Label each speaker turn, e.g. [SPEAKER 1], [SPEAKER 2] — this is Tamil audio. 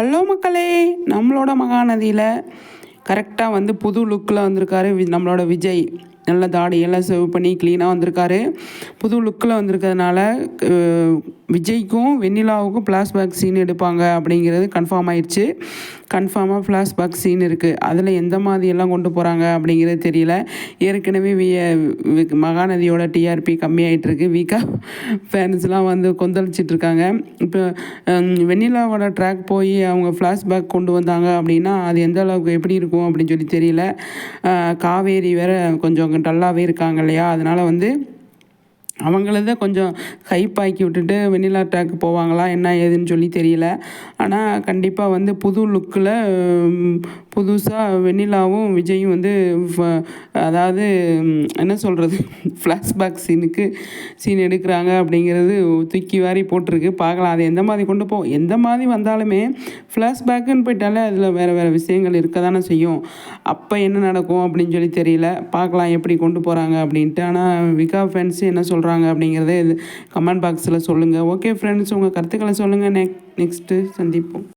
[SPEAKER 1] ஹலோ மக்களே நம்மளோட மகாநதியில் கரெக்டாக வந்து புது லுக்கில் வந்திருக்காரு வி- நம்மளோட விஜய். நல்ல தாடியெல்லாம் சேவ் பண்ணி க்ளீனாக வந்திருக்காரு. புது லுக்கில் வந்திருக்கிறதுனால விஜய்க்கும் வெண்ணிலாவுக்கும் ஃப்ளாஷ்பேக் சீன் எடுப்பாங்க அப்படிங்கிறது கன்ஃபார்ம் ஆயிடுச்சு. கன்ஃபார்மாக ஃப்ளாஷ் பேக் சீன் இருக்குது அதில் எந்த மாதிரியெல்லாம் கொண்டு போகிறாங்க அப்படிங்கிறது தெரியல. ஏற்கனவே வி வி- மகாநதியோட டிஆர்பி கம்மியாகிட்டு இருக்கு. வீக்கா ஃபேன்ஸ்லாம் வந்து கொந்தளிச்சிட்டு இருக்காங்க. இப்போ வெண்ணிலாவோட ட்ராக் போய் அவங்க ஃப்ளாஷ்பேக் கொண்டு வந்தாங்க அப்படின்னா அது எந்த அளவுக்கு எப்படி இருக்கும் அப்படின்னு சொல்லி தெரியல. காவேரி வேறு கொஞ்சம் டல்லாகவே இருக்காங்க இல்லையா? அதனால் வந்து அவங்களத கொஞ்சம் ஹைப் ஆக்கி விட்டுட்டு வெண்ணிலா ட்ராக் போவாங்களா என்ன ஏதுன்னு சொல்லி தெரியல. ஆனால் கண்டிப்பாக வந்து புது லுக்கில் புதுசாக வெண்ணிலாவும் விஜயும் வந்து அதாவது என்ன சொல்கிறது ஃப்ளாஷ்பேக் சீனுக்கு சீன் எடுக்கிறாங்க அப்படிங்கிறது தூக்கி வாரி போட்டிருக்கு. பார்க்கலாம் அது எந்த மாதிரி கொண்டு போ எந்த மாதிரி வந்தாலுமே ஃப்ளாஷ்பேக்குன்னு போயிட்டாலே அதில் வேறு வேறு விஷயங்கள் இருக்க தானே செய்யும். அப்போ என்ன நடக்கும் அப்படின்னு சொல்லி தெரியல. பார்க்கலாம் எப்படி கொண்டு போகிறாங்க அப்படின்ட்டு. ஆனால் விகா ஃபேன்ஸ் என்ன சொல்கிறாங்க அப்படிங்கிறத இது கமெண்ட் பாக்ஸில் சொல்லுங்கள் ஓகே ஃப்ரெண்ட்ஸ் உங்கள் கருத்துக்களை சொல்லுங்கள் நெக் நெக்ஸ்ட்டு சந்திப்போம்.